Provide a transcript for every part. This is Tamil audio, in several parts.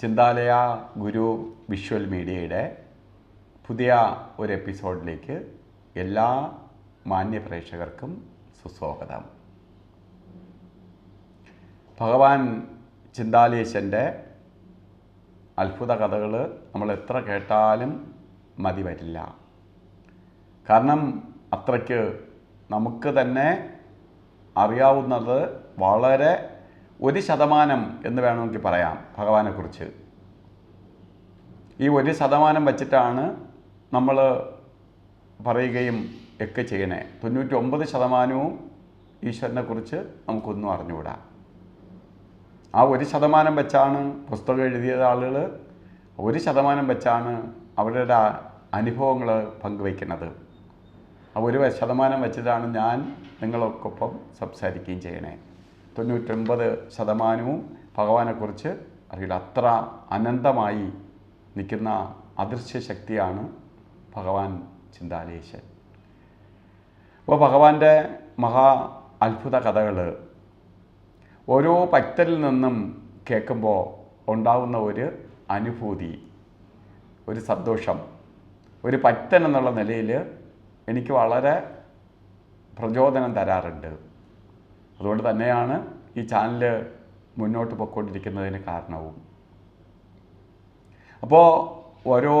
ചിന്താലയ ഗുരു വിഷ്വൽ മീഡിയയുടെ പുതിയ ഒരു എപ്പിസോഡിലേക്ക് എല്ലാ മാന്യ പ്രേക്ഷകർക്കും സുസ്വാഗതം. ഭഗവാൻ ചിന്താലേശന്റെ അത്ഭുത കഥകൾ നമ്മൾ എത്ര കേട്ടാലും മതി വരില്ല. കാരണം അത്രയ്ക്ക് നമുക്ക് തന്നെ അറിയാവുന്നത് വളരെ ഒരു ശതമാനം എന്ന് വേണമെങ്കിൽ പറയാം ഭഗവാനെക്കുറിച്ച്. ഈ ഒരു ശതമാനം വച്ചിട്ടാണ് നമ്മൾ പറയുകയും ഒക്കെ ചെയ്യണേ. തൊണ്ണൂറ്റി ഒമ്പത് ശതമാനവും ഈശ്വരനെക്കുറിച്ച് നമുക്കൊന്നും അറിഞ്ഞുകൂടാ. ആ ഒരു ശതമാനം വെച്ചാണ് പുസ്തകം എഴുതിയ ആളുകൾ ഒരു ശതമാനം വെച്ചാണ് അവരുടെ അനുഭവങ്ങൾ പങ്കുവയ്ക്കുന്നത്. ആ ഒരു ശതമാനം വെച്ചിട്ടാണ് ഞാൻ നിങ്ങളൊക്കൊപ്പം സംസാരിക്കുകയും ചെയ്യണേ. തൊണ്ണൂറ്റൊൻപത് ശതമാനവും ഭഗവാനെക്കുറിച്ച് അറിയില്ല. അത്ര അനന്തമായി നിൽക്കുന്ന അദൃശ്യ ശക്തിയാണ് ഭഗവാൻ ചിന്താലേശൻ. അപ്പോൾ ഭഗവാന്റെ മഹാ അത്ഭുത കഥകൾ ഓരോ ഭക്തരിൽ നിന്നും കേൾക്കുമ്പോൾ ഉണ്ടാകുന്ന ഒരു അനുഭൂതി ഒരു സന്തോഷം ഒരു ഭക്തൻ എന്നുള്ള നിലയിൽ എനിക്ക് വളരെ പ്രചോദനം തരാറുണ്ട്. അതുകൊണ്ട് തന്നെയാണ് ഈ ചാനൽ മുന്നോട്ട് പൊയ്ക്കൊണ്ടിരിക്കുന്നതിന് കാരണവും. അപ്പോൾ ഓരോ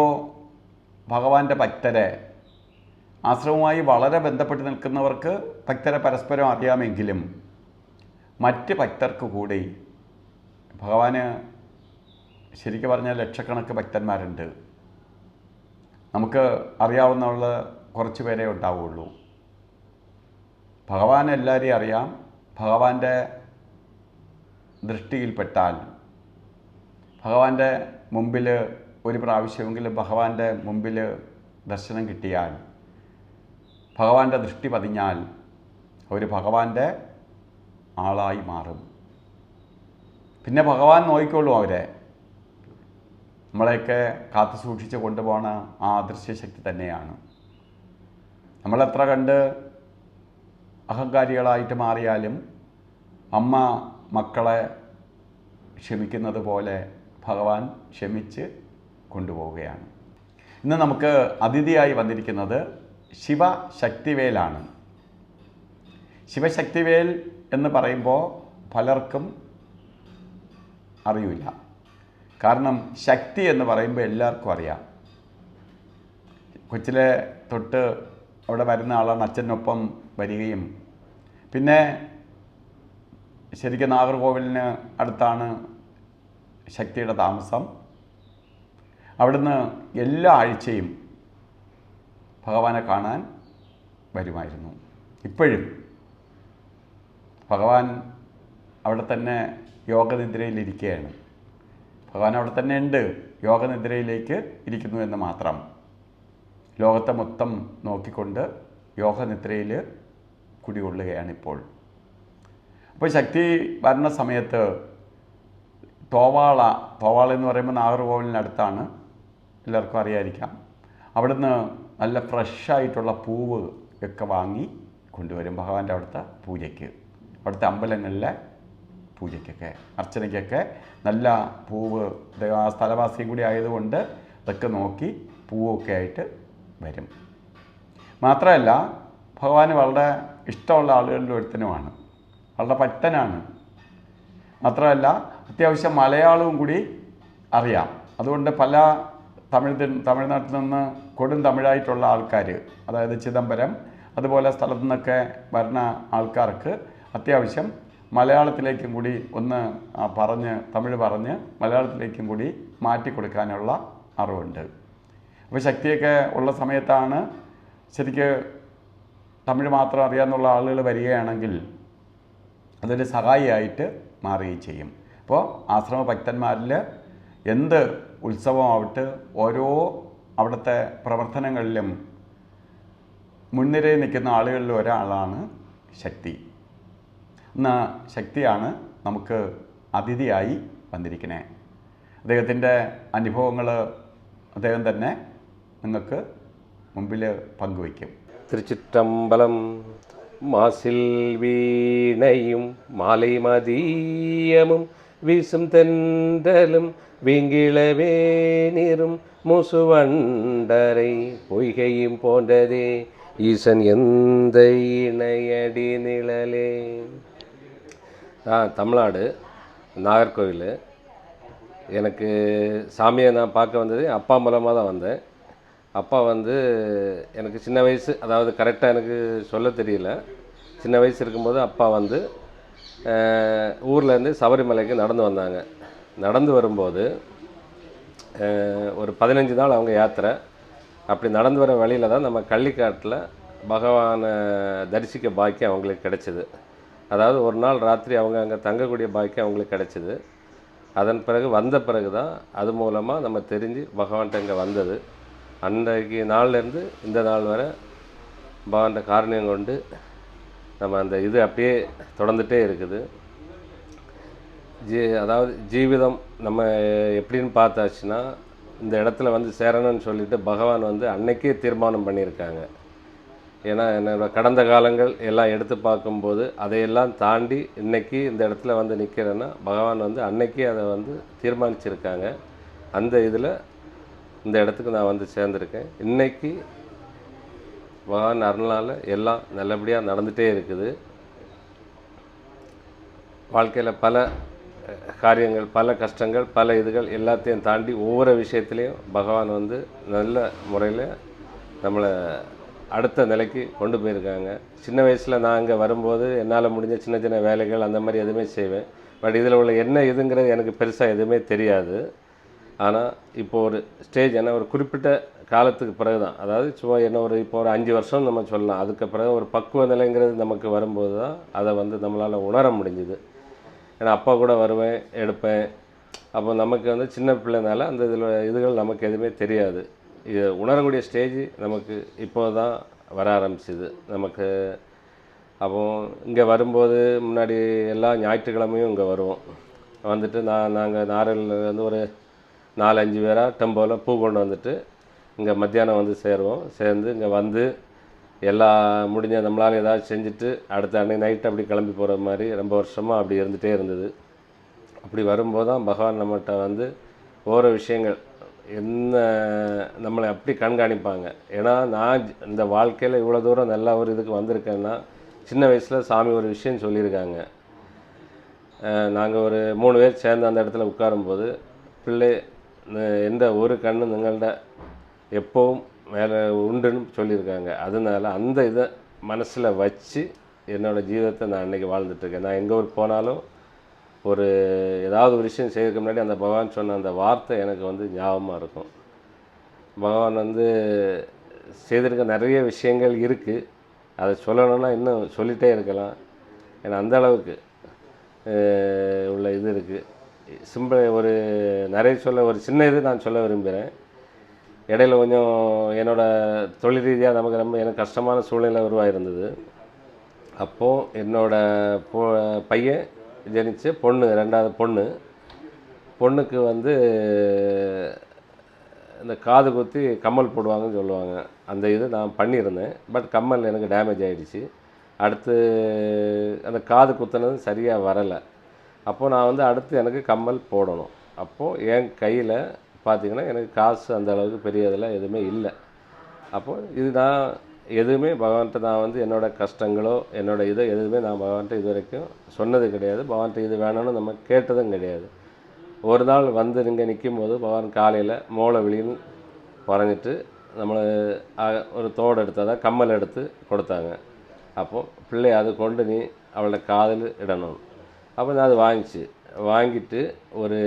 ഭഗവാന്റെ ഭക്തരെ ആശ്രമവുമായി വളരെ ബന്ധപ്പെട്ട് നിൽക്കുന്നവർക്ക് ഭക്തരെ പരസ്പരം അറിയാമെങ്കിലും മറ്റ് ഭക്തർക്ക് കൂടി ഭഗവാന് ശരിക്കും പറഞ്ഞാൽ ലക്ഷക്കണക്ക് ഭക്തന്മാരുണ്ട്. നമുക്ക് അറിയാവുന്നുള്ള കുറച്ച് പേരെ ഉണ്ടാവുള്ളൂ. ഭഗവാൻ എല്ലാവരെയും അറിയാം. ഭഗവാന്റെ ദൃഷ്ടിയിൽപ്പെട്ടാൽ ഭഗവാന്റെ മുമ്പിൽ ഒരു പ്രാവശ്യമെങ്കിലും ഭഗവാന്റെ മുമ്പിൽ ദർശനം കിട്ടിയാൽ ഭഗവാന്റെ ദൃഷ്ടി പതിഞ്ഞാൽ അവർ ഭഗവാന്റെ ആളായി മാറും. പിന്നെ ഭഗവാൻ നോക്കിക്കോളൂ അവരെ. നമ്മളെയൊക്കെ കാത്തു സൂക്ഷിച്ച് കൊണ്ടുപോകുന്ന ആ അദൃശ്യശക്തി തന്നെയാണ്. നമ്മളെത്ര കണ്ട് അഹങ്കാരികളായിട്ട് മാറിയാലും അമ്മ മക്കളെ ക്ഷമിക്കുന്നത് പോലെ ഭഗവാൻ ക്ഷമിച്ച് കൊണ്ടുപോവുകയാണ്. ഇന്ന് നമുക്ക് അതിഥിയായി വന്നിരിക്കുന്നത് ശിവശക്തിവേലാണ് ശിവശക്തിവേൽ എന്ന് പറയുമ്പോൾ പലർക്കും അറിയില്ല. കാരണം ശക്തി എന്ന് പറയുമ്പോൾ എല്ലാവർക്കും അറിയാം. കൊച്ചിലെ തൊട്ട് അവിടെ വരുന്ന ആളാണ് അച്ഛനൊപ്പം വരികയും. പിന്നെ ശരിക്കും നാഗർകോവിലിന് അടുത്താണ് ശക്തിയുടെ താമസം. അവിടുന്ന് എല്ലാ ആഴ്ചയും ഭഗവാനെ കാണാൻ വരുമായിരുന്നു. ഇപ്പോഴും ഭഗവാൻ അവിടെ തന്നെ യോഗനിദ്രയിലിരിക്കുകയാണ് ഭഗവാൻ അവിടെ തന്നെ ഉണ്ട് യോഗനിദ്രയിലേക്ക് ഇരിക്കുന്നു എന്ന് മാത്രം. ലോകത്തെ മൊത്തം നോക്കിക്കൊണ്ട് യോഗനിദ്രയിൽ കുടികൊള്ളുകയാണ് ഇപ്പോൾ അപ്പോൾ ശക്തി വരുന്ന സമയത്ത് തോവാള തോവാള എന്ന് പറയുമ്പോൾ നാഗർകോവിലിനടുത്താണ് എല്ലാവർക്കും അറിയാതിരിക്കാം അവിടുന്ന് നല്ല ഫ്രഷായിട്ടുള്ള പൂവ് ഒക്കെ വാങ്ങി കൊണ്ടുവരും ഭഗവാന്റെ അവിടുത്തെ പൂജയ്ക്ക്. അവിടുത്തെ അമ്പലങ്ങളിലെ പൂജയ്ക്കൊക്കെ അർച്ചനയ്ക്കൊക്കെ നല്ല പൂവ് ആ സ്ഥലവാസിയും കൂടി ആയതുകൊണ്ട് ഇതൊക്കെ നോക്കി പൂവൊക്കെ ആയിട്ട് വരും. മാത്രമല്ല ഭഗവാന് വളരെ ഇഷ്ടമുള്ള ആളുകളിൽ ഒരുത്തനുമാണ്. വളരെ പറ്റനാണ് മാത്രമല്ല അത്യാവശ്യം മലയാളവും കൂടി അറിയാം. അതുകൊണ്ട് പല തമിഴ് തമിഴ്നാട്ടിൽ നിന്ന് കൊടും തമിഴായിട്ടുള്ള ആൾക്കാർ അതായത് ചിദംബരം അതുപോലെ സ്ഥലത്തു നിന്നൊക്കെ വരുന്ന ആൾക്കാർക്ക് അത്യാവശ്യം മലയാളത്തിലേക്കും കൂടി ഒന്ന് പറഞ്ഞ് തമിഴ് പറഞ്ഞ് മലയാളത്തിലേക്കും കൂടി മാറ്റി കൊടുക്കാനുള്ള അറിവുണ്ട്. അപ്പോൾ ശക്തിയൊക്കെ ഉള്ള സമയത്താണ് ശരിക്ക് തമിഴ് മാത്രം അറിയാമെന്നുള്ള ആളുകൾ വരികയാണെങ്കിൽ അതൊരു സഹായിയായിട്ട് മാറുകയും ചെയ്യും. അപ്പോൾ ആശ്രമ ഭക്തന്മാരിൽ എന്ത് ഉത്സവമാവട്ടെ ഓരോ അവിടുത്തെ പ്രവർത്തനങ്ങളിലും മുൻനിരയിൽ നിൽക്കുന്ന ആളുകളിൽ ഒരാളാണ് ശക്തി. എന്ന ശക്തിയാണ് നമുക്ക് അതിഥിയായി വന്നിരിക്കുന്നത് അദ്ദേഹത്തിന്റെ അനുഭവങ്ങൾ അദ്ദേഹം തന്നെ നിങ്ങൾക്ക് മുമ്പിൽ പങ്കുവയ്ക്കും. திருச்சிற்றம்பலம் மாசில் வீணையும் மாலை மதியமும் வீசும் தென்றலும் வீங்கிளவே நீரும் முசுவண்டரை பொய்கையும் போன்றதே. ஈசன் எந்த இணையடி நிழலே? நான் தமிழ்நாடு நாகர்கோவில். எனக்கு சாமியை நான் பார்க்க வந்தது அப்பா மூலமாக தான் வந்தேன். அப்பா வந்து எனக்கு சின்ன வயசு அதாவது கரெக்டாக எனக்கு சொல்ல தெரியல. சின்ன வயசு இருக்கும்போது அப்பா வந்து ஊர்லேருந்து சபரிமலைக்கு நடந்து வந்தாங்க. நடந்து வரும்போது ஒரு பதினஞ்சு நாள் அவங்க யாத்திரை. அப்படி நடந்து வர வழியில் தான் நம்ம கள்ளிக்காட்டில் பகவானை தரிசிக்க பாக்கியம் அவங்களுக்கு கிடைச்சிது. அதாவது ஒரு நாள் ராத்திரி அவங்க அங்கே தங்கக்கூடிய பாக்கியம் அவங்களுக்கு கிடைச்சிது. அதன் பிறகு வந்த பிறகு தான் அது மூலமாக நம்ம தெரிஞ்சு பகவான்கிட்ட இங்கே வந்தது. அன்றைக்கு நாள்லேருந்து இந்த நாள் வரை பகவான்கிட்ட காரணியம் கொண்டு நம்ம அந்த இது அப்படியே தொடர்ந்துகிட்டே இருக்குது. ஜீ அதாவது ஜீவிதம் நம்ம எப்படின்னு பார்த்தாச்சுன்னா இந்த இடத்துல வந்து சேரணும்னு சொல்லிட்டு பகவான் வந்து அன்னைக்கே தீர்மானம் பண்ணியிருக்காங்க. ஏன்னா என்னோட கடந்த காலங்கள் எல்லாம் எடுத்து பார்க்கும்போது அதையெல்லாம் தாண்டி இன்னைக்கு இந்த இடத்துல வந்து நிற்கிறேன்னா பகவான் வந்து அன்னைக்கே அதை வந்து தீர்மானிச்சிருக்காங்க. அந்த இதில் இந்த இடத்துக்கு நான் வந்து சேர்ந்துருக்கேன். இன்னைக்கு பகவான் அருளால் எல்லாம் நல்லபடியாக நடந்துகிட்டே இருக்குது. வாழ்க்கையில் பல காரியங்கள் பல கஷ்டங்கள் பல இதுகள் எல்லாத்தையும் தாண்டி ஒவ்வொரு விஷயத்துலையும் பகவான் வந்து நல்ல முறையில் நம்மளை அடுத்த நிலைக்கு கொண்டு போயிருக்காங்க. சின்ன வயசில் நான் அங்கே வரும்போது என்னால் முடிஞ்ச சின்ன சின்ன வேலைகள் அந்த மாதிரி எதுவுமே செய்வேன். பட் இதில் உள்ள என்ன இதுங்கிறது எனக்கு பெருசாக எதுவுமே தெரியாது. ஆனால் இப்போ ஒரு ஸ்டேஜ் என்ன ஒரு குறிப்பிட்ட காலத்துக்கு பிறகு தான் அதாவது சும்மா என்ன ஒரு இப்போ ஒரு அஞ்சு வருஷம் நம்ம சொல்லலாம். அதுக்கு பிறகு ஒரு பக்குவ நிலைங்கிறது நமக்கு வரும்போது தான் அதை வந்து நம்மளால் உணர முடிஞ்சுது. ஏன்னா அப்பா கூட வருவேன் எடுப்பேன். அப்போ நமக்கு வந்து சின்ன பிள்ளைனால அந்த இதில் இதுகள் நமக்கு எதுவுமே தெரியாது. இது உணரக்கூடிய ஸ்டேஜ் நமக்கு இப்போ தான் வர ஆரம்பிச்சிது. நமக்கு அப்போ இங்கே வரும்போது முன்னாடி எல்லா ஞாயிற்றுக்கிழமையும் இங்கே வருவோம். வந்துட்டு நான் நாங்கள் நாரையில் வந்து ஒரு நாலு அஞ்சு பேராக டெம்போவில் பூ கொண்டு வந்துட்டு இங்கே மத்தியானம் வந்து சேருவோம். சேர்ந்து இங்கே வந்து எல்லா முடிஞ்ச நம்மளால் ஏதாவது செஞ்சுட்டு அடுத்த அன்னைக்கு நைட் அப்படி கிளம்பி போகிற மாதிரி ரொம்ப வருஷமாக அப்படி இருந்துகிட்டே இருந்தது. அப்படி வரும்போது தான் பகவான் நம்மகிட்ட வந்து ஓரோ விஷயங்கள் என்ன நம்மளை அப்படி கண்காணிப்பாங்க. ஏன்னா நான் இந்த வாழ்க்கையில் இவ்வளோ தூரம் நல்ல ஒரு இதுக்கு வந்திருக்கேன்னா சின்ன வயசில் சாமி ஒரு விஷயம் சொல்லியிருக்காங்க. நாங்கள் ஒரு மூணு பேர் சேர்ந்து அந்த இடத்துல உட்காரும்போது பிள்ளை எந்த ஒரு கண்ணு நிங்கள்ட எப்போவும் மேலே உண்டுன்னு சொல்லியிருக்காங்க. அதனால அந்த இதை மனசில் வச்சு என்னோடய ஜீவிதத்தை நான் அன்றைக்கி வாழ்ந்துட்டுருக்கேன். நான் எங்கே ஊருக்கு போனாலும் ஒரு ஏதாவது ஒரு விஷயம் செய்யறதுக்கு முன்னாடி அந்த பகவான் சொன்ன அந்த வார்த்தை எனக்கு வந்து ஞாபகமாக இருக்கும். பகவான் வந்து செய்திருக்க நிறைய விஷயங்கள் இருக்குது அதை சொல்லணும்னா இன்னும் சொல்லிகிட்டே இருக்கலாம். ஏன்னா அந்த அளவுக்கு உள்ள இது இருக்குது சிம்பிள் ஒரு நிறைய சொல்ல ஒரு சின்ன இது நான் சொல்ல விரும்புகிறேன். இடையில கொஞ்சம் என்னோடய தொழில் ரீதியாக நமக்கு ரொம்ப எனக்கு கஷ்டமான சூழ்நிலை உருவாயிருந்தது. அப்போது என்னோடய பொ பையன் ஜனிச்சு பொண்ணு ரெண்டாவது பொண்ணு. பொண்ணுக்கு வந்து இந்த காது குத்தி கம்மல் போடுவாங்கன்னு சொல்லுவாங்க. அந்த இது நான் பண்ணியிருந்தேன். பட் கம்மல் எனக்கு டேமேஜ் ஆகிடுச்சு அடுத்து அந்த காது குத்துனது சரியாக வரலை. அப்போது நான் வந்து அடுத்து எனக்கு கம்மல் போடணும். அப்போது என் கையில் பார்த்தீங்கன்னா எனக்கு காசு அந்த அளவுக்கு பெரிய எதுவுமே இல்லை. அப்போது இது நான் எதுவுமே பகவான்கிட்ட நான் வந்து என்னோட கஷ்டங்களோ என்னோட இதோ எதுவுமே நான் பகவான்கிட்ட இது வரைக்கும் சொன்னது கிடையாது. பகவான்கிட்ட இது வேணும்னு நம்ம கேட்டதும் கிடையாது. ஒரு நாள் வந்து இங்கே நிற்கும் போது பகவான் காலையில் மோளை விழின்னு பறஞ்சிட்டு நம்மளை ஒரு தோடு எடுத்ததா கம்மல் எடுத்து கொடுத்தாங்க. அப்போது பிள்ளை அது கொண்டு நீ அவளோட காதில் இடணும். அப்போ நான் அது வாங்கிச்சு. வாங்கிட்டு ஒரு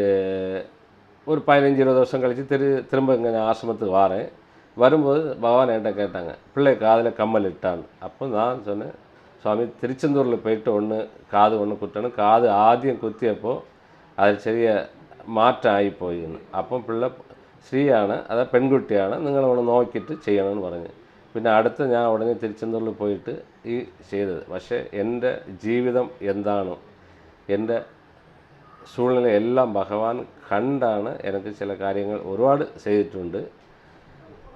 ஒரு பதினஞ்சு இருபது வருஷம் கழித்து திரு திரும்ப இங்கே நான் ஆசிரமத்துக்கு வாரேன். வரும்போது பகவான் என்கிட்ட கேட்டாங்க பிள்ளை காதில் கம்மல் இட்டான்னு. அப்போ நான் சொன்னேன் சுவாமி திருச்செந்தூரில் போயிட்டு ஒன்று காது ஒன்று குத்தணும். காது ஆதியம் குத்தியப்போ அது சரிய மாற்றம் ஆகி போயின்னு. அப்போ பிள்ளை ஸ்ரீயான அதாவது பெண்குட்டியான நீங்கள் ஒன்று നോക്കിയിട്ട് ചെയ്യണമെന്ന് പറഞ്ഞു പിന്നെ അടുത്ത ഞാൻ ഉടനെ തിരുച്ചെന്തൂരിൽ പോയിട്ട് ഈ ചെയ്തത് പക്ഷേ എൻ്റെ ജീവിതം എന്താണോ എന്റെ സൂഴ്നിലെല്ലാം ഭഗവാൻ കണ്ടാണ് എനിക്ക് ചില കാര്യങ്ങൾ ഒരുപാട് ചെയ്തിട്ടുണ്ട്.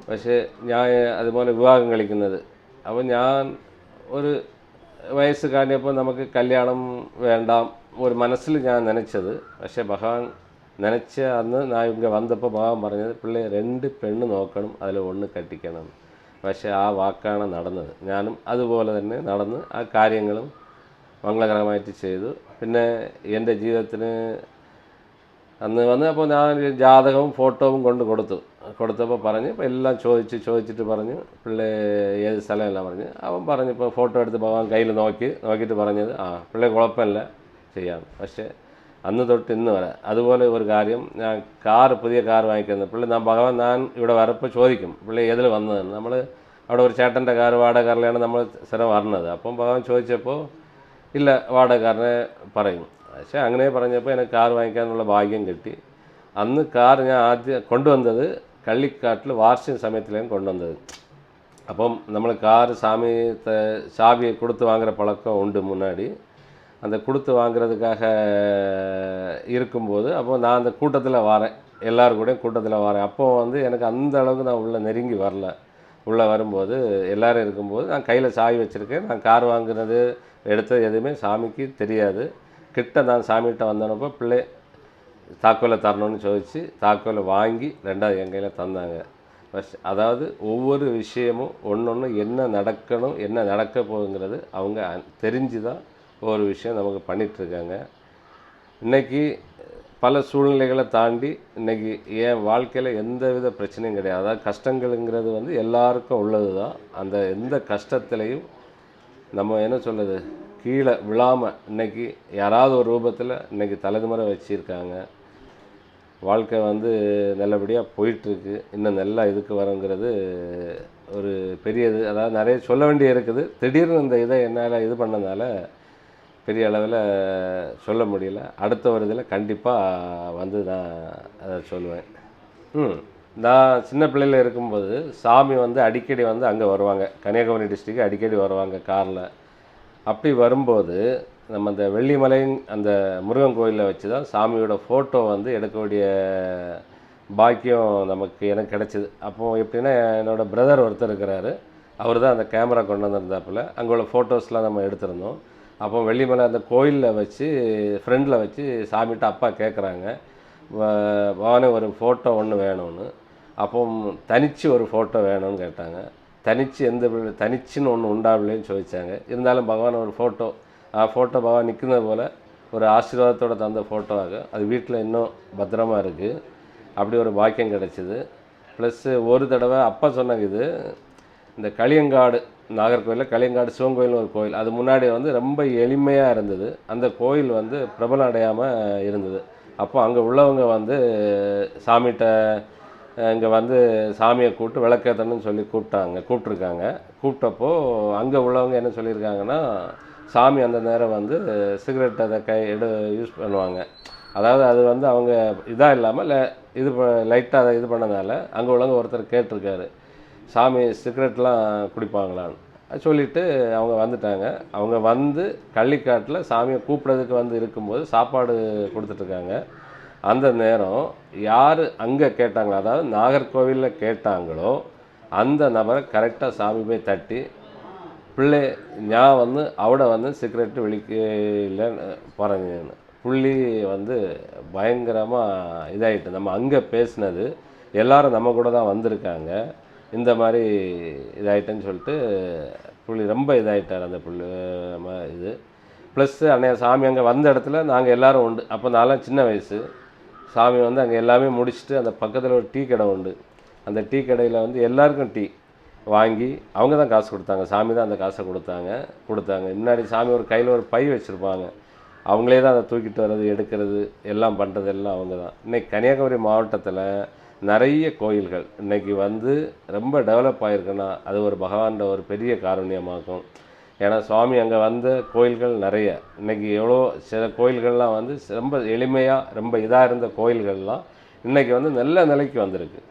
പക്ഷേ ഞാൻ അതുപോലെ വിവാഹം കളിക്കുന്നത് അപ്പോൾ ഞാൻ ഒരു വയസ്സ് കാണിയപ്പോൾ നമുക്ക് കല്യാണം വേണ്ട ഒരു മനസ്സിൽ ഞാൻ നനച്ചത്. പക്ഷേ ഭഗവാൻ നനച്ച അന്ന് ഞാൻ ഇങ്ങനെ വന്നപ്പോൾ ഭഗവാൻ പറഞ്ഞത് പിള്ളേർ രണ്ട് പെണ്ണ് നോക്കണം അതിൽ ഒന്ന് കട്ടിക്കണം. പക്ഷേ ആ വാക്കാണ് നടന്നത്. ഞാനും അതുപോലെ തന്നെ നടന്ന് ആ കാര്യങ്ങളും മംഗളകരമായിട്ട് ചെയ്തു. പിന്നെ എന്റെ ജീവിതത്തിന് അന്ന് വന്ന് അപ്പോൾ ഞാൻ ജാതകവും ഫോട്ടോവും കൊണ്ട് കൊടുത്തു. കൊടുത്തപ്പോൾ പറഞ്ഞ് ഇപ്പോൾ എല്ലാം ചോദിച്ച് ചോദിച്ചിട്ട് പറഞ്ഞ് പിള്ളേ ഏത് സ്ഥലമെല്ലാം പറഞ്ഞ്. അവൻ പറഞ്ഞു ഇപ്പോൾ ഫോട്ടോ എടുത്ത് ഭഗവാൻ കയ്യിൽ നോക്കി നോക്കിയിട്ട് പറഞ്ഞത് ആ പിള്ളേ കുഴപ്പമില്ല ചെയ്യാം. പക്ഷേ അന്ന് തൊട്ട് ഇന്ന് വരെ അതുപോലെ ഒരു കാര്യം ഞാൻ കാർ പുതിയ കാർ വാങ്ങിക്കുന്നത് പിള്ളേ ഞാൻ ഭഗവാൻ ഞാൻ ഇവിടെ വരപ്പോൾ ചോദിക്കും പിള്ളേ ഏതിൽ വന്നതെന്ന്. നമ്മൾ അവിടെ ഒരു ചേട്ടന്റെ കാർ വാടക കാറിലാണ് നമ്മൾ സ്ഥലം വരണത്. അപ്പം ഭഗവാൻ ചോദിച്ചപ്പോൾ ഇല്ല വാടകക്കാരനെ പറയും പക്ഷേ അങ്ങനെ പറഞ്ഞപ്പോൾ എനിക്ക് കാർ വാങ്ങിക്കാനുള്ള ഭാഗ്യം കിട്ടി അന്ന് കാർ ഞാൻ ആദ്യം കൊണ്ടുവന്നത് കള്ളിക്കാട്ടിൽ വാർഷിക സമയത്തിലാണ് കൊണ്ടുവന്നത് അപ്പം നമ്മൾ கார் சாமி த சாவியை கொடுத்து வாங்குற பழக்கம் உண்டு முன்னாடி அந்த கொடுத்து வாங்குறதுக்காக இருக்கும்போது அப்போ நான் அந்த கூட்டத்தில் வரேன் எல்லாரும் கூட கூட்டத்தில் வரேன் அப்போ வந்து எனக்கு அந்த அளவுக்கு நான் உள்ளே நெருங்கி வரல உள்ளே வரும்போது எல்லாரும் இருக்கும்போது நான் கையில் சாவி வச்சுருக்கேன் நான் கார் வாங்குனது எடுத்தது எதுவுமே சாமிக்கு தெரியாது. கிட்ட நான் சாமிகிட்ட வந்தனப்போ பிள்ளை தாக்கோலை தரணும்னு ചോദിச்சு தாக்கோலை வாங்கி ரெண்டாவது என் கையில் தந்தாங்க. ஃபஸ்ட் அதாவது ஒவ்வொரு விஷயமும் ஒன்று ஒன்று என்ன நடக்கணும் என்ன நடக்க போகுங்கிறது அவங்க தெரிஞ்சு தான் ஒவ்வொரு விஷயம் நமக்கு பண்ணிகிட்ருக்காங்க இன்னைக்கு பல சூழ்நிலைகளை தாண்டி இன்றைக்கி என் வாழ்க்கையில் எந்த வித பிரச்சனையும் கிடையாது. அதாவது கஷ்டங்களுங்கிறது வந்து எல்லாருக்கும் உள்ளது தான் அந்த எந்த கஷ்டத்துலேயும் நம்ம என்ன சொல்லுது கீழே விழாமல் இன்னைக்கு யாராவது ஒரு ரூபத்தில் இன்னைக்கு தலைமுறை வச்சுருக்காங்க. வாழ்க்கை வந்து நல்லபடியாக போயிட்டுருக்கு. இன்னும் நல்லா இதுக்கு வரங்கிறது ஒரு பெரியது. அதாவது நிறைய சொல்ல வேண்டிய இருக்குது. திடீர்னு இந்த இதை என்னால் இது பண்ணனால பெரிய அளவில் சொல்ல முடியல. அடுத்த ஒரு இதில் கண்டிப்பாக வந்து நான் அதை சொல்லுவேன் ம். நான் சின்ன பிள்ளையில இருக்கும்போது சாமி வந்து அடிக்கடி வந்து அங்கே வருவாங்க. கன்னியாகுமரி டிஸ்ட்ரிக்கு அடிக்கடி வருவாங்க காரில். அப்படி வரும்போது நம்ம அந்த வெள்ளிமலை அந்த முருகன் கோயிலில் வச்சு தான் சாமியோட ஃபோட்டோ வந்து எடுக்கக்கூடிய பாக்கியம் நமக்கு எனக்கு கிடச்சிது. அப்போது எப்படின்னா என்னோடய பிரதர் ஒருத்தர் இருக்கிறாரு. அவர் தான் அந்த கேமரா கொண்டு வந்திருந்தாப்புல. அங்கே உள்ள ஃபோட்டோஸ்லாம் நம்ம எடுத்திருந்தோம். அப்போ வெள்ளிமலை அந்த கோயிலில் வச்சு ஃப்ரெண்டில் வச்சு சாமிகிட்ட அப்பா கேட்குறாங்க பவானி ஒரு ஃபோட்டோ ஒன்று வேணும்னு. அப்போ தனிச்சு ஒரு ஃபோட்டோ வேணும்னு கேட்டாங்க. தனிச்சு எந்த தனிச்சுன்னு ஒன்று உண்டாவில்லைன்னு ചോദിச்சாங்க. இருந்தாலும் பகவான் ஒரு ஃபோட்டோ ஆ ஃபோட்டோ பகவான் நிற்கிறது போல் ஒரு ஆசீர்வாதத்தோடு தந்த ஃபோட்டோவாக அது வீட்டில் இன்னும் பத்திரமா இருக்குது அப்படி ஒரு பாக்கியம் கிடச்சிது. ப்ளஸ்ஸு ஒரு தடவை அப்பா சொன்னாங்க இது இந்த களியங்காடு நாகர்கோயிலில் களியங்காடு சிவன் கோயில்னு ஒரு கோயில். அது முன்னாடி வந்து ரொம்ப எளிமையாக இருந்தது. அந்த கோயில் வந்து பிரபலம் அடையாமல் இருந்தது. அப்போ அங்கே உள்ளவங்க வந்து சாமிகிட்ட இங்கே வந்து சாமியை கூப்பிட்டு விளக்கேற்றணும்னு சொல்லி கூப்பிட்டாங்க கூப்பிட்ருக்காங்க கூப்பிட்டப்போ அங்கே உள்ளவங்க என்ன சொல்லியிருக்காங்கன்னா சாமி அந்த நேரம் வந்து சிகரெட் அதை கை எடு யூஸ் பண்ணுவாங்க. அதாவது அது வந்து அவங்க இதாக இல்லாமல் இது லைட்டாக அதை இது பண்ணதால் அங்கே உள்ளவங்க ஒருத்தர் கேட்டிருக்காரு. சாமி சிகரெட்லாம் குடிப்பாங்களான்னு. சொல்லிவிட்டு அவங்க வந்துட்டாங்க. அவங்க வந்து கள்ளிக்காட்டில் சாமியை கூப்பிட்றதுக்கு வந்து இருக்கும்போது சாப்பாடு கொடுத்துட்ருக்காங்க. அந்த நேரம் யார் அங்கே கேட்டாங்களோ அதாவது நாகர்கோவிலில் கேட்டாங்களோ அந்த நபரை கரெக்டாக சாமி போய் தட்டி பிள்ளை நான் வந்து அவட வந்து சிகரெட்டு வெளிக்கல போகிறேன்னு புள்ளி வந்து பயங்கரமாக இதாயிட்டு நம்ம அங்கே பேசினது எல்லாரும் நம்ம கூட தான் வந்திருக்காங்க. இந்த மாதிரி இதாகிட்டேன்னு சொல்லிட்டு புள்ளி ரொம்ப இதாயிட்டார் அந்த புள்ளி இது. ப்ளஸ்ஸு அன்னைய சாமி அங்கே வந்த இடத்துல நாங்கள் எல்லாரும் உண்டு. அப்போ நான்லாம் சின்ன வயசு. சாமி வந்து அங்கே எல்லாமே முடிச்சுட்டு அந்த பக்கத்தில் ஒரு டீ கடை உண்டு. அந்த டீ கடையில் வந்து எல்லாருக்கும் டீ வாங்கி அவங்க தான் காசு கொடுத்தாங்க. சாமி தான் அந்த காசை கொடுத்தாங்க. கொடுத்தாங்க. முன்னாடி சாமி ஒரு கையில் ஒரு பை வச்சுருப்பாங்க. அவங்களே தான் அதை தூக்கிட்டு வர்றது எடுக்கிறது எல்லாம் பண்ணுறது எல்லாம் அவங்க தான். இன்றைக்கி கன்னியாகுமரி மாவட்டத்தில் நிறைய கோயில்கள் இன்றைக்கி வந்து ரொம்ப டெவலப் ஆகிருக்குன்னா அது ஒரு பகவான்கிட்ட ஒரு பெரிய காரணியமாகும் ஏன்னா சுவாமி அங்கே வந்த கோயில்கள் நிறைய. இன்றைக்கி எவ்வளோ சில கோயில்கள்லாம் வந்து ரொம்ப எளிமையாக ரொம்ப இதாக இருந்த கோயில்கள்லாம் இன்றைக்கி வந்து நல்ல நிலைக்கு வந்திருக்கு.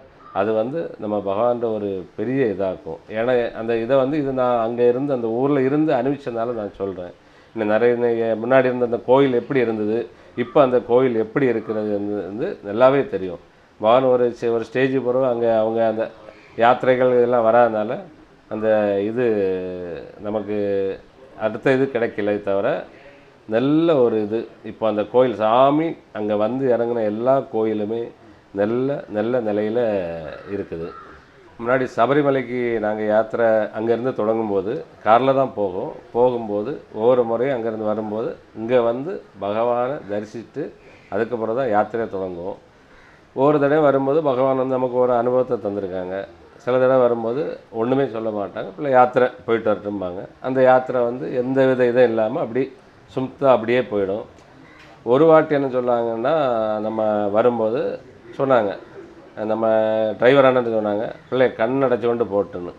அது வந்து நம்ம பகவான்ட ஒரு பெரிய இதாகும் ஏன்னா அந்த இதை வந்து இது நான் அங்கே இருந்து அந்த ஊரில் இருந்து அனுபவிச்சதுனால நான் சொல்கிறேன் இன்னும் நிறைய முன்னாடி இருந்த அந்த கோயில் எப்படி இருந்தது இப்போ அந்த கோயில் எப்படி இருக்கிறது வந்து நல்லாவே தெரியும். பகவான் ஒரு ஒரு ஸ்டேஜ் பிறகு அங்கே அவங்க அந்த யாத்திரைகள் இதெல்லாம் வராதனால அந்த இது நமக்கு அடுத்த இது கிடைக்கல தவிர நல்ல ஒரு இது. இப்போ அந்த கோயில் சாமி அங்கே வந்து இறங்கின எல்லா கோயிலுமே நல்ல நல்ல நிலையில் இருக்குது. முன்னாடி சபரிமலைக்கு நாங்கள் யாத்திரை அங்கேருந்து தொடங்கும்போது காரில் தான் போகும். போகும்போது ஒவ்வொரு முறையும் அங்கேருந்து வரும்போது இங்கே வந்து பகவானை தரிசித்து அதுக்கப்புறம் தான் யாத்திரையை தொடங்குவோம். ஒவ்வொரு தடவை வரும்போது பகவான் வந்து நமக்கு ஒரு அனுபவத்தை தந்திருக்காங்க. சில தடவை வரும்போது ஒன்றுமே சொல்ல மாட்டாங்க. பிள்ளை யாத்திரை போயிட்டு வரட்டும்பாங்க. அந்த யாத்திரை வந்து எந்த வித இதுவும் இல்லாமல் அப்படி சும்தா அப்படியே போயிடும். ஒரு வாட்டி என்ன சொன்னாங்கன்னா நம்ம வரும்போது சொன்னாங்க. நம்ம டிரைவர் அண்ணன் சொன்னாங்க பிள்ளை கண் அடைச்சி கொண்டு போட்டுன்னு.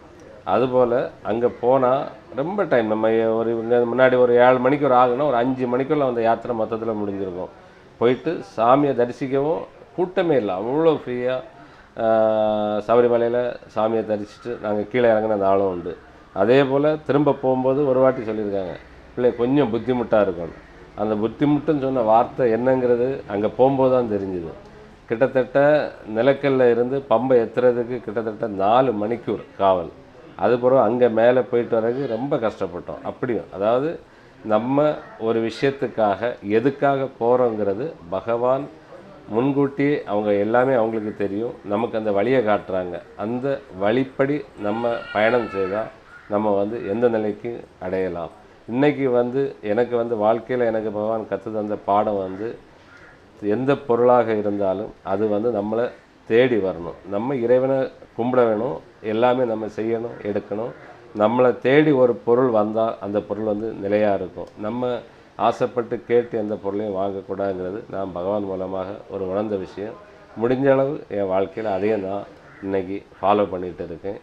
அதுபோல் அங்கே போனால் ரொம்ப டைம் நம்ம ஒரு முன்னாடி ஒரு ஏழு மணிக்கு ஒரு ஆகுனா ஒரு அஞ்சு மணிக்குள்ள அந்த யாத்திரை மொத்தத்தில் முடிஞ்சிருக்கும். போயிட்டு சாமியை தரிசிக்கவும் கூட்டமே இல்லை. அவ்வளோ ஃப்ரீயாக சபரிமலையில் சாமியை தரிசிட்டு நாங்கள் கீழே இறங்கின நாளும் உண்டு. அதே போல் திரும்ப போகும்போது ஒரு வாட்டி சொல்லியிருக்காங்க பிள்ளை கொஞ்சம் புத்திமுட்டாக இருக்கணும். அந்த புத்திமுட்டுன்னு சொன்ன வார்த்தை என்னங்கிறது அங்கே போகும்போது தான் தெரிஞ்சுது. கிட்டத்தட்ட நிலக்கல்ல இருந்து பம்பை எத்துறதுக்கு கிட்டத்தட்ட நாலு மணிக்கூர் காவல். அதுக்கப்புறம் அங்கே மேலே போயிட்டு வர்றதுக்கு ரொம்ப கஷ்டப்பட்டோம். அப்படியும் அதாவது நம்ம ஒரு விஷயத்துக்காக எதுக்காக போகிறோங்கிறது பகவான் முன்கூட்டியே அவங்க எல்லாமே அவங்களுக்கு தெரியும். நமக்கு அந்த வழியை காட்டுறாங்க. அந்த வழிப்படி நம்ம பயணம் செய்தால் நம்ம வந்து எந்த நிலைக்கு அடையலாம். இன்றைக்கி வந்து எனக்கு வந்து வாழ்க்கையில் எனக்கு பகவான் கற்று தந்த பாடம் வந்து எந்த பொருளாக இருந்தாலும் அது வந்து நம்மளை தேடி வரணும். நம்ம இறைவனை கும்பிட வேணும். எல்லாமே நம்ம செய்யணும் எடுக்கணும். நம்மளை தேடி ஒரு பொருள் வந்தால் அந்த பொருள் வந்து நிலையாக இருக்கும். நம்ம ஆசைப்பட்டு கேட்டு எந்த பொருளையும் வாங்கக்கூடாதுங்கிறது நான் பகவான் மூலமாக ஒரு உணர்ந்த விஷயம் முடிஞ்ச அளவு என் வாழ்க்கையில் அதையும் நான் இன்னைக்கு ஃபாலோ பண்ணிகிட்டு இருக்கேன்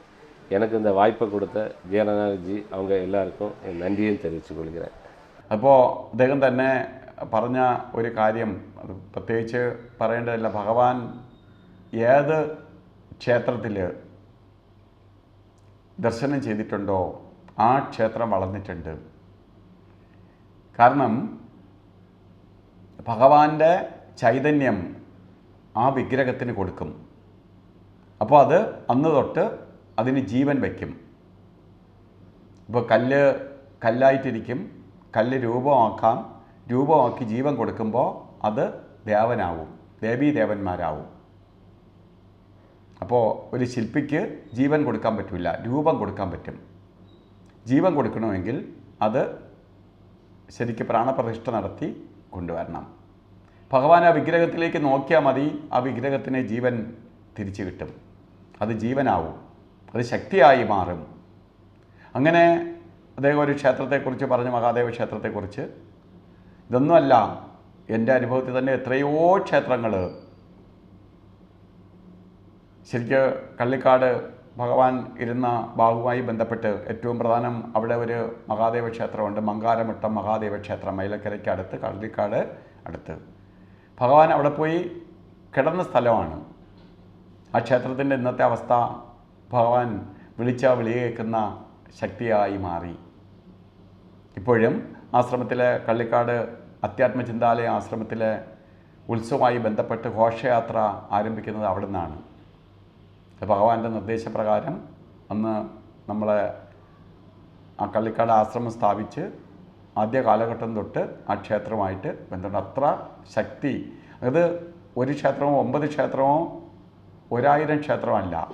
எனக்கு இந்த வாய்ப்பை കൊടുത്ത ജി அவங்க എല്ലാവർക്കും என் നന്ദിയും தெரிவித்துக் கொள்கிறேன் അപ്പോൾ അദ്ദേഹം തന്നെ പറഞ്ഞ ഒരു കാര്യം അത് പ്രത്യേകിച്ച് പറയേണ്ടതില്ല ഭഗവാൻ ഏത് ക്ഷേത്രത്തിൽ ദർശനം ചെയ്തിട്ടുണ്ടോ ആ ക്ഷേത്രം വളർന്നിട്ടുണ്ട് കാരണം ഭഗവാന്റെ ചൈതന്യം ആ വിഗ്രഹത്തിന് കൊടുക്കും. അപ്പോൾ അത് അന്ന് തൊട്ട് അതിന് ജീവൻ വയ്ക്കും. ഇപ്പോൾ കല്ല് കല്ലായിട്ടിരിക്കും കല്ല് രൂപമാക്കാം രൂപമാക്കി ജീവൻ കൊടുക്കുമ്പോൾ അത് ദേവനാവും ദേവീദേവന്മാരാവും. അപ്പോൾ ഒരു ശില്പിക്ക് ജീവൻ കൊടുക്കാൻ പറ്റില്ല രൂപം കൊടുക്കാൻ പറ്റും. ജീവൻ കൊടുക്കണമെങ്കിൽ അത് ശരിക്ക് പ്രാണപ്രതിഷ്ഠ നടത്തി കൊണ്ടുവരണം. ഭഗവാൻ ആ വിഗ്രഹത്തിലേക്ക് നോക്കിയാൽ മതി ആ വിഗ്രഹത്തിന് ജീവൻ തിരിച്ചു കിട്ടും അത് ജീവനാവും അത് ശക്തിയായി മാറും. അങ്ങനെ അദ്ദേഹം ഒരു ക്ഷേത്രത്തെക്കുറിച്ച് പറഞ്ഞു മഹാദേവ ക്ഷേത്രത്തെക്കുറിച്ച്. ഇതൊന്നുമല്ല എന്റെ അനുഭവത്തിൽ തന്നെ എത്രയോ ക്ഷേത്രങ്ങൾ ശരിക്ക് കള്ളിക്കാട് ഭഗവാൻ ഇരുന്ന ബാഹുവായി ബന്ധപ്പെട്ട് ഏറ്റവും പ്രധാനം അവിടെ ഒരു മഹാദേവ ക്ഷേത്രമുണ്ട്. മങ്കാരമട്ടം മഹാദേവ ക്ഷേത്രം. മൈലക്കരയ്ക്ക് അടുത്ത് കള്ളിക്കാട് അടുത്ത്. ഭഗവാൻ അവിടെ പോയി കിടന്ന സ്ഥലമാണ്. ആ ക്ഷേത്രത്തിന്റെ ഇന്നത്തെ അവസ്ഥ ഭഗവാൻ വിളിച്ച വിളി കേൾക്കുന്ന ശക്തിയായി മാറി. ഇപ്പോഴും ആശ്രമത്തിലെ കള്ളിക്കാട് അധ്യാത്മചിന്താലയ ആശ്രമത്തിലെ ഉത്സവമായി ബന്ധപ്പെട്ട് ഘോഷയാത്ര ആരംഭിക്കുന്നത് അവിടെ നിന്നാണ് ഭഗവാന്റെ നിർദ്ദേശപ്രകാരം അന്ന് നമ്മളെ ആ കള്ളിക്കാട് ആശ്രമം സ്ഥാപിച്ച് ആദ്യ കാലഘട്ടം തൊട്ട് ആ ക്ഷേത്രമായിട്ട് ബന്ധമുണ്ട് അത്ര ശക്തി അത് ഒരു ക്ഷേത്രമോ ഒമ്പത് ക്ഷേത്രമോ ഒരായിരം ക്ഷേത്രമല്ല.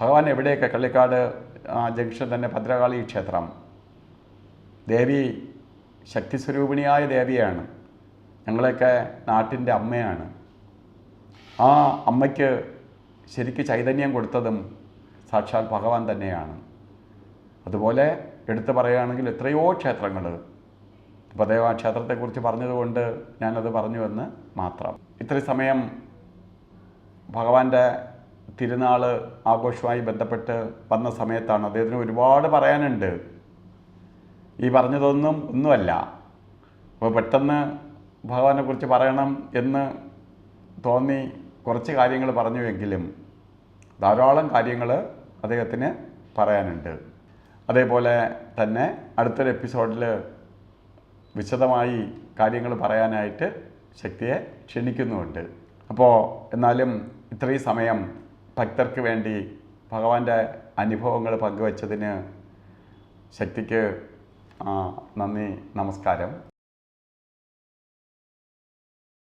ഭഗവാൻ എവിടെയൊക്കെ കള്ളിക്കാട് ജംഗ്ഷൻ തന്നെ ഭദ്രകാളി ക്ഷേത്രം. ദേവി ശക്തി സ്വരൂപിണിയായ ദേവിയാണ്. ഞങ്ങളെയൊക്കെ നാട്ടിന്റെ അമ്മയാണ്. ആ അമ്മയ്ക്ക് ശരിക്ക് ചൈതന്യം കൊടുത്തതും സാക്ഷാൽ ഭഗവാൻ തന്നെയാണ്. അതുപോലെ എടുത്തു പറയുകയാണെങ്കിൽ എത്രയോ ക്ഷേത്രങ്ങൾ ഉപദേവ ദേവ ക്ഷേത്രത്തെക്കുറിച്ച് പറഞ്ഞതുകൊണ്ട് ഞാനത് പറഞ്ഞുവെന്ന് മാത്രം. ഇത്ര സമയം ഭഗവാന്റെ തിരുനാൾ ആഘോഷവുമായി ബന്ധപ്പെട്ട് വന്ന സമയത്താണ് അദ്ദേഹത്തിന് ഒരുപാട് പറയാനുണ്ട്. ഈ പറഞ്ഞതൊന്നും ഒന്നുമല്ല. അപ്പോൾ പെട്ടെന്ന് ഭഗവാനെക്കുറിച്ച് പറയണം എന്ന് തോന്നി കുറച്ച് കാര്യങ്ങൾ പറഞ്ഞുവെങ്കിലും ധാരാളം കാര്യങ്ങൾ അദ്ദേഹത്തിന് പറയാനുണ്ട്. അതേപോലെ തന്നെ അടുത്തൊരു എപ്പിസോഡിൽ വിശദമായി കാര്യങ്ങൾ പറയാനായിട്ട് ശക്തിയെ ക്ഷണിക്കുന്നുമുണ്ട്. അപ്പോൾ എന്നാലും ഇത്രയും സമയം ഭക്തർക്ക് വേണ്ടി ഭഗവാന്റെ അനുഭവങ്ങൾ പങ്കുവച്ചതിന് ശക്തിക്ക് നന്ദി നമസ്കാരം.